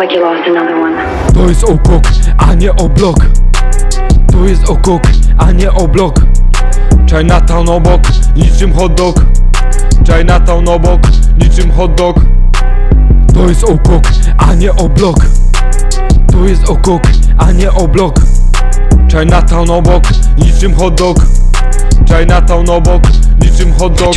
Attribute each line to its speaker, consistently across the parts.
Speaker 1: like you lost another one.
Speaker 2: To jest okok, a nie oblok. To jest okok, a nie oblok. Chinatown obok, niczym hot dog. Chinatown obok, niczym hot dog. To jest okok, a nie oblok. To jest okok, a nie oblok. Chinatown obok, niczym hot dog. Chinatown obok, niczym hot dog.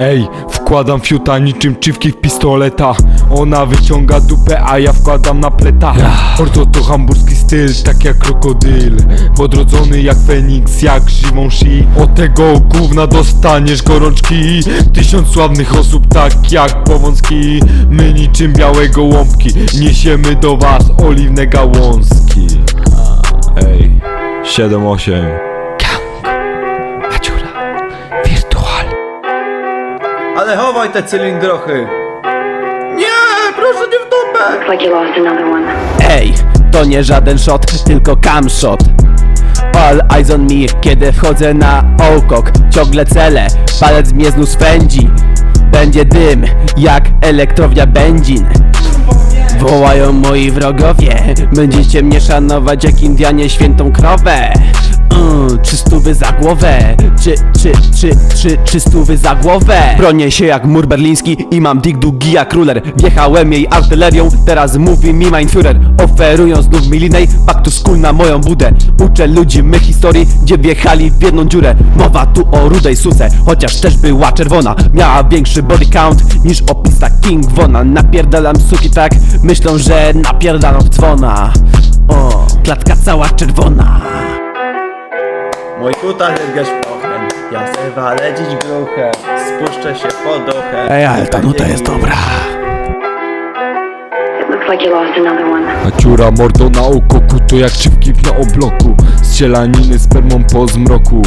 Speaker 2: Ej, wkładam fiuta niczym czywki w pistoleta. Ona wyciąga dupę, a ja wkładam na pleta. Orto to hamburski styl, tak jak krokodyl. Podrodzony jak Feniks, jak żywą shi Od tego gówna dostaniesz gorączki. Tysiąc sławnych osób, tak jak powązki. My niczym białe gołąbki Niesiemy do was oliwne gałązki. Ej, 7-8
Speaker 3: Ale chowaj te cylindrochy! Nie, proszę nie w dupę!
Speaker 1: Looks like you lost another one.
Speaker 4: Ej, to nie żaden shot, tylko cam shot All eyes on me, kiedy wchodzę na okok Ciągle cele, palec mnie znów swędzi Będzie dym, jak elektrownia benzin Wołają moi wrogowie Będziecie mnie szanować jak Indianie świętą krowę Mm, Trzy stówy za głowę. Trzy, trzy, trzy, trzy, trzy stówy za głowę. Bronię się jak mur berliński i mam dig długi jak ruler. Wjechałem jej artylerią, teraz mówi mi mein Führer Oferują znów milinej, back to na moją budę. Uczę ludzi mych historii, gdzie wjechali w jedną dziurę. Mowa tu o rudej suce, chociaż też była czerwona. Miała większy body count niż opisa King Wona. Napierdalam suki tak, myślą, że napierdalam w dzwona. O, klatka cała czerwona
Speaker 3: Mój kutas jest geszpochem. Ja se walę dziś. Spuszczę się pod ochem.
Speaker 4: Ej, ale ta nuta jest dobra
Speaker 1: like you.
Speaker 2: Maciura mordo na okoku to jak czywki na obloku. Strzelaniny spermą po zmroku.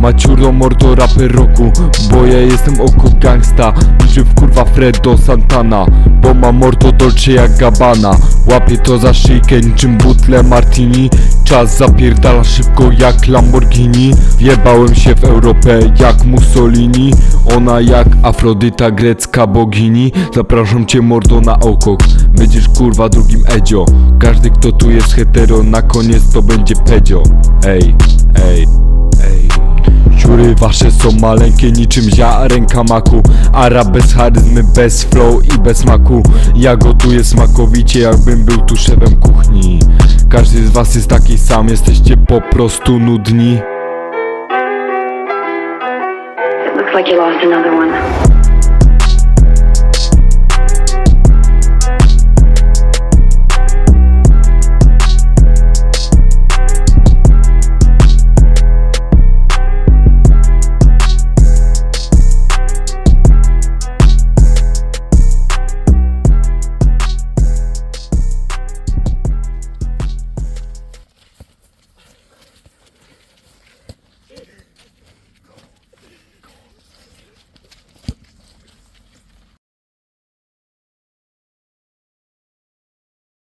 Speaker 2: Maciuro mordo raper roku. Bo ja jestem oko gangsta. Niczym w kurwa Fredo Santana. Bo ma mordo dolce jak Gabbana. Łapie to za szyjkę niczym butle martini. Czas zapierdala szybko jak Lamborghini. Wjebałem się w Europę jak Mussolini. Ona jak Afrodyta grecka bogini. Zapraszam cię mordo na okok Będziesz kurwa drugim Edzio. Każdy kto tu jest hetero na koniec to będzie pedzio. Ej, ej, ej. Dziury wasze są maleńkie niczym ziarenka maku. Arab bez charyzmy, bez flow i bez smaku. Ja gotuję smakowicie jakbym był tu szefem kuchni. Każdy z was jest taki sam, jesteście po prostu nudni.
Speaker 1: Looks like you lost another one.